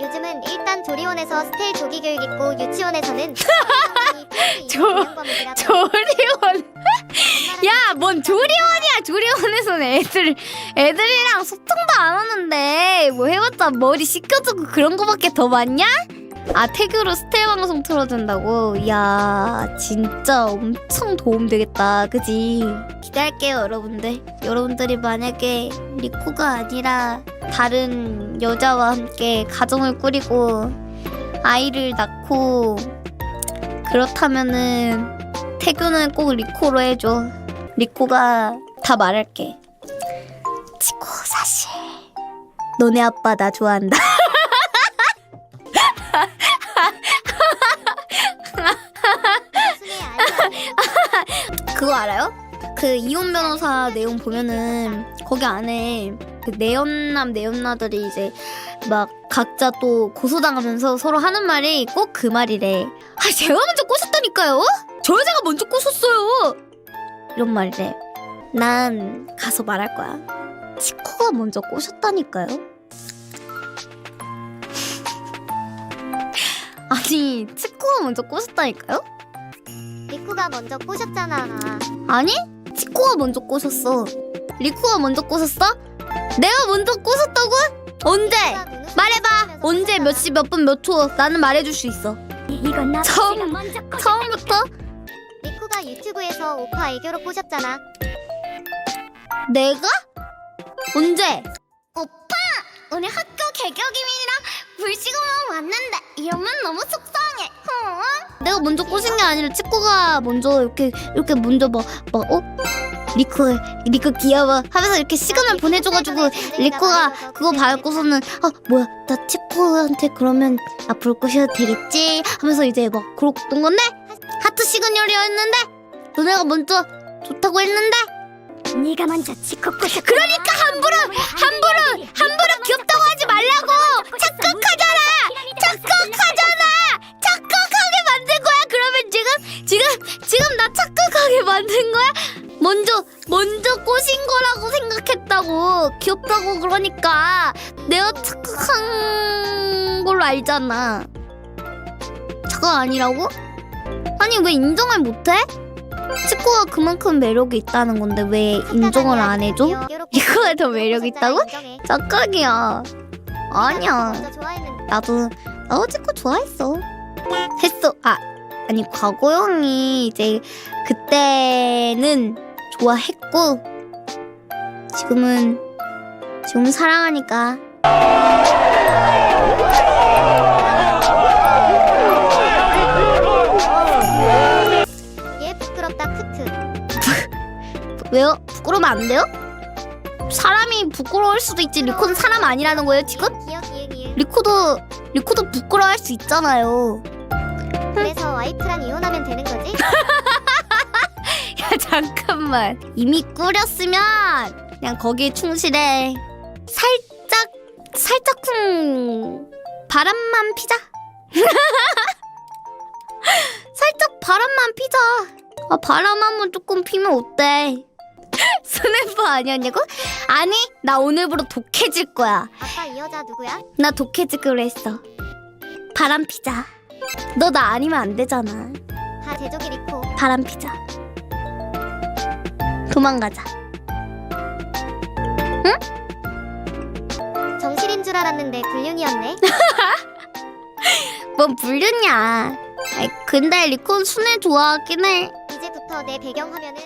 요즘은 일단 조리원에서 스테이 조기 교육 있고 유치원에서는 조- 조리원. 야, 뭔 조리원이야? 조리원에서는 애들 애들이랑 소통도 안 하는데 뭐 해봤자 머리 씻겨주고 그런 거밖에 더 많냐? 아 태교로 스텔 방송 틀어준다고? 이야 진짜 엄청 도움 되겠다 그지? 기대할게요 여러분들. 여러분들이 만약에 리코가 아니라 다른 여자와 함께 가정을 꾸리고 아이를 낳고 그렇다면은 태교는 꼭 리코로 해줘. 리코가 다 말할게. 치코 사실. 너네 아빠 나 좋아한다 알아요? 그 이혼 변호사 내용 보면은 거기 안에 그 내연남 내연나들이 이제 막 각자 또 고소당하면서 서로 하는 말이 꼭 그 말이래. 아 제가 먼저 꼬셨다니까요? 저 여자가 먼저 꼬셨어요. 이런 말이래. 난 가서 말할 거야. 치코가 먼저 꼬셨다니까요? 아니 치코가 먼저 꼬셨다니까요? 리쿠가 먼저 꼬셨잖아. 아니 치코가 먼저 꼬셨어. 리코가 먼저 꼬셨어? 내가 먼저 꼬셨다고? 언제? 말해봐. 언제 몇 시 몇 분 몇 초? 나는 말해줄 수 있어. 이건 나 처음- 처음부터 리쿠가 유튜브에서 오빠 애교로 꼬셨잖아. 내가? 언제? 오빠 오늘 학교 개교 기민이랑 불시간만 왔는데 이러면 너무 속상해. 어? 내가 먼저 꼬신 게 아니라 치코가 먼저 이렇게 이렇게 먼저 막막 어? 리코 리코 귀여워 하면서 이렇게 시간을 보내줘가지고 리코가 그거 받고서는 아 뭐야 나 치코한테 그러면 앞으로 꼬셔도 되겠지 하면서 이제 막 그러던 건데 하트 시그널이었는데 너네가 먼저 좋다고 했는데 네가 먼저 치코 꼬셨 그러니까 함부로 지금 지금 나 착각하게 만든 거야 먼저 먼저 꼬신 거라고 생각했다고 귀엽다고 그러니까 내가 착각한 걸로 알잖아 착각 아니라고 아니 왜 인정을 못해 치코가 그만큼 매력이 있다는 건데 왜 인정을 안 해줘? 이거에 더 매력 있다고? 착각이야. 아니야. 나도 나도 치코 좋아했어. 했어. 아 아니 과거형이 이제 그때는 좋아했고 지금은 지금 사랑하니까. 얘 부끄럽다 크트. 왜요? 부끄러우면 안 돼요? 사람이 부끄러울 수도 있지. 리코는 사람 아니라는 거예요 지금? 리코도 리코도 부끄러워할 수 있잖아요. 그래서 와이프랑 이혼하면 되는 거지? 야 잠깐만. 이미 꾸렸으면 그냥 거기에 충실해. 살짝 살짝쿵 바람만 피자. 살짝 바람만 피자. 아 바람 한번 조금 피면 어때? 스냅퍼 아니었냐고? 아니 나 오늘부로 독해질 거야. 아빠 이 여자 누구야? 나 독해지기로 했어. 바람 피자 너 나 아니면 안 되잖아 다 제조기 리코. 바람 피자. 도망가자. 정실인 줄 알았는데 불륜이었네. 뭔 불륜이야. 아이, 근데 리콘 순애 좋아하긴 해. 이제부터 내 배경 화면은